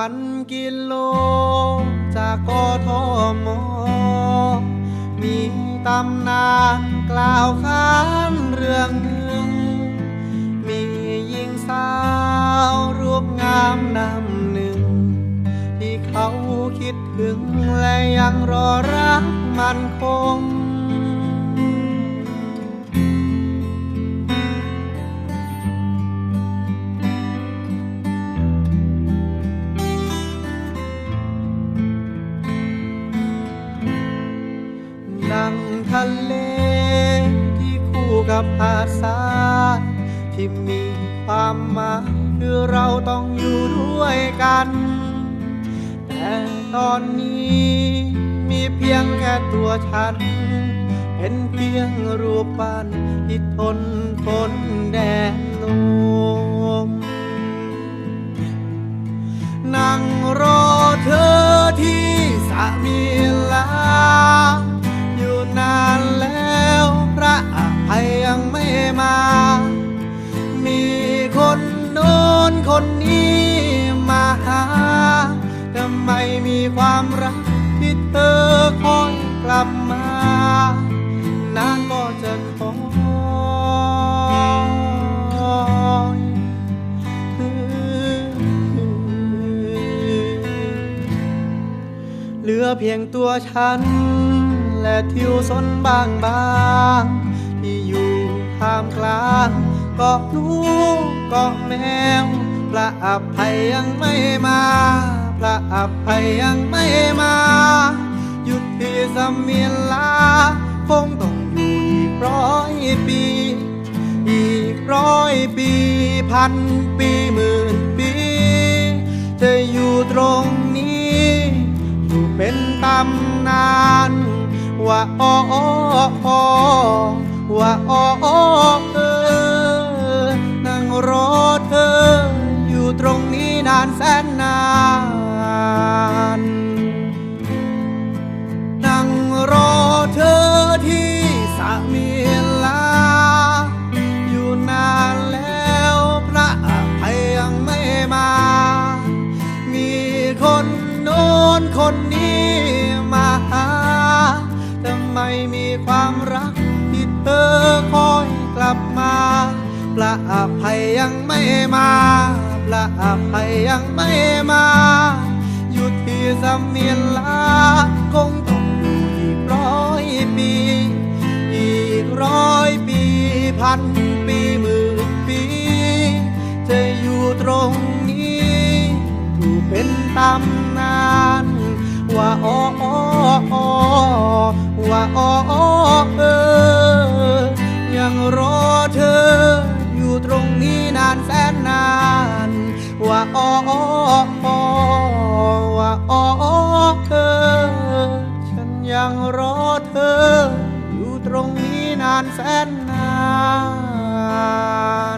ันกิโล จากกทมมีตำนานกล่าวขานเรื่องหนึ่ง มีหญิงสาวรูปงามนำหนึ่ง ที่เขาคิดถึงและยังรอรักมันคง เลที่คู่กับหาดทรายที่มีความหมายคือเราต้องอยู่ด้วยกัน แต่ตอนนี้มีเพียงแค่ตัวฉัน เป็นเพียงรูปปั้นที่ทนทนแดดลมนั่งรอเธอที่สามี คนนี้มาหาทำไมมีความรักที่เธอคอยกลับมานานก็จะคอยเหลือเพียงตัวฉัน และทิวสนบางบางที่อยู่ท่ามกลางเกาะนูเกาะแมว พระอภัยยังไม่มา พระอภัยยังไม่มา หยุดที่สมิลา คงต้องอยู่อีกร้อยปี อีกร้อยปีพันปีหมื่นปีจะอยู่ตรงนี้อยู่เป็นตำนาน ว่าอ้อ นนานนั่งรอเธอที่สามีลา อยู่นานแล้วพระอภัยยังไม่มา มีคนโน้นคนนี้มาหาทำไมมีความรักที่เธอคอยกลับมาพระอภัยยังไม่มา พระอภัยยังไม่มา อยู่ที่สมีลาคงต้องอยู่อีกร้อยปี อีกร้อยปีพันปีหมื่นปี จะอยู่ตรงนี้อยู่เป็นตำนาน ว่าอ้ออ้ออ้อว่าอ้อ ยังรอเธอ อยู่ตรงนี้นานแสนนาน